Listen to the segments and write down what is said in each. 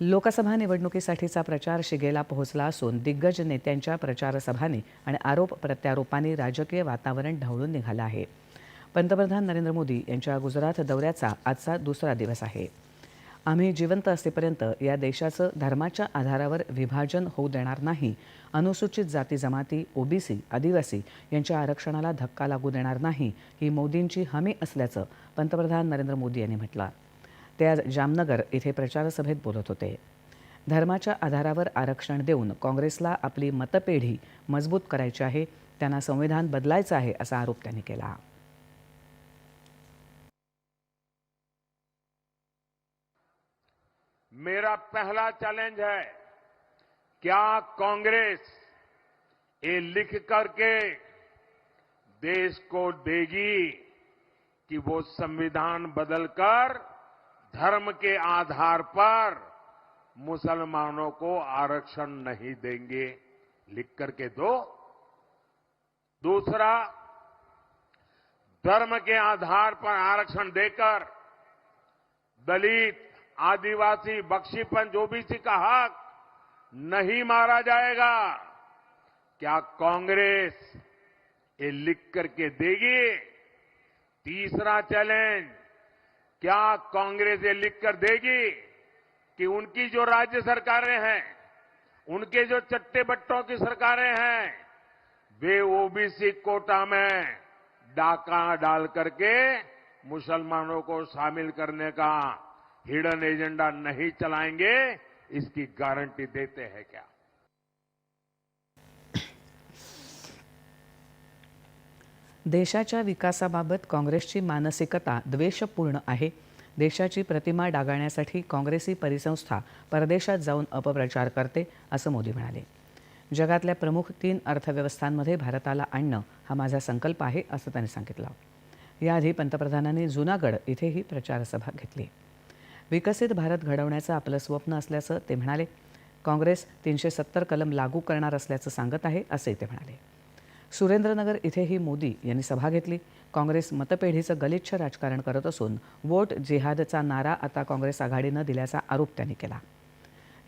लोकसभा निवडणुकीसाठीचा प्रचार शिगेला पोहोचला असून दिग्गज नेत्यांच्या प्रचारसभांनी आणि आरोप प्रत्यारोपांनी राजकीय वातावरण ढवळून निघालं आहे. पंतप्रधान नरेंद्र मोदी यांच्या गुजरात दौऱ्याचा आजचा दुसरा दिवस आहे. आम्ही जिवंत असेपर्यंत या देशाचं धर्माच्या आधारावर विभाजन होऊ देणार नाही अनुसूचित जाती जमाती ओबीसी आदिवासी यांच्या आरक्षणाला धक्का लागू देणार नाही ही मोदींची हमी असल्याचं पंतप्रधान नरेंद्र मोदी यांनी म्हटलं ते आज जामनगर इथे प्रचारसभेत बोलत होते. धर्माच्या आधारावर आरक्षण देऊन काँग्रेसला आपली मतपेढी मजबूत करायची आहे त्यांना संविधान बदलायचं आहे असा आरोप त्यांनी केला. मेरा पहला चैलेंज है क्या कांग्रेस ये लिख करके देश को देगी कि वो संविधान बदलकर धर्म के आधार पर मुसलमानों को आरक्षण नहीं देंगे, लिख करके दो। दूसरा, धर्म के आधार पर आरक्षण देकर दलित, आदिवासी बख्शीपंच ओबीसी का हक नहीं मारा जाएगा, क्या कांग्रेस ये लिख करके देगी? तीसरा चैलेंज क्या कांग्रेस ये लिखकर देगी कि उनकी जो राज्य सरकारें हैं, उनके जो चट्टे बट्टों की सरकारें हैं, वे ओबीसी कोटा में डाका डाल करके मुसलमानों को शामिल करने का हिडन एजेंडा नहीं चलाएँगे, इसकी गारंटी देते हैं क्या? देशाच्या विकासाबाबत काँग्रेसची मानसिकता द्वेषपूर्ण आहे. देशाची प्रतिमा डागाळण्यासाठी काँग्रेसी परिसंस्था परदेशात जाऊन अपप्रचार करते असं मोदी म्हणाले. जगातल्या प्रमुख तीन अर्थव्यवस्थांमध्ये भारताला आणणं हा माझा संकल्प आहे असं त्यांनी सांगितलं. याआधी पंतप्रधानांनी जुनागड इथेही प्रचारसभा घेतली. विकसित भारत घडवण्याचं आपलं स्वप्न असल्याचं ते म्हणाले. काँग्रेस तीनशे सत्तर कलम लागू करणार असल्याचं सांगत आहे असंही ते म्हणाले. सुरेंद्रनगर इथेही मोदी यांनी सभा घेतली. काँग्रेस मतपेढीचं गलिच्छ राजकारण करत असून वोट जिहादचा नारा आता काँग्रेस आघाडीनं दिल्याचा आरोप त्यांनी केला.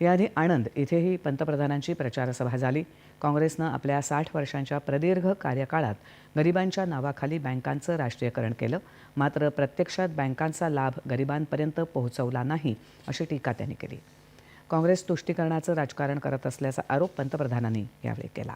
याआधी आणंद इथेही पंतप्रधानांची प्रचारसभा झाली. काँग्रेसनं आपल्या साठ वर्षांच्या प्रदीर्घ कार्यकाळात गरिबांच्या नावाखाली बँकांचं राष्ट्रीयकरण केलं. मात्र प्रत्यक्षात बँकांचा लाभ गरिबांपर्यंत पोहोचवला नाही अशी टीका त्यांनी केली. काँग्रेस तुष्टीकरणाचं राजकारण करत असल्याचा आरोप पंतप्रधानांनी यावेळी केला.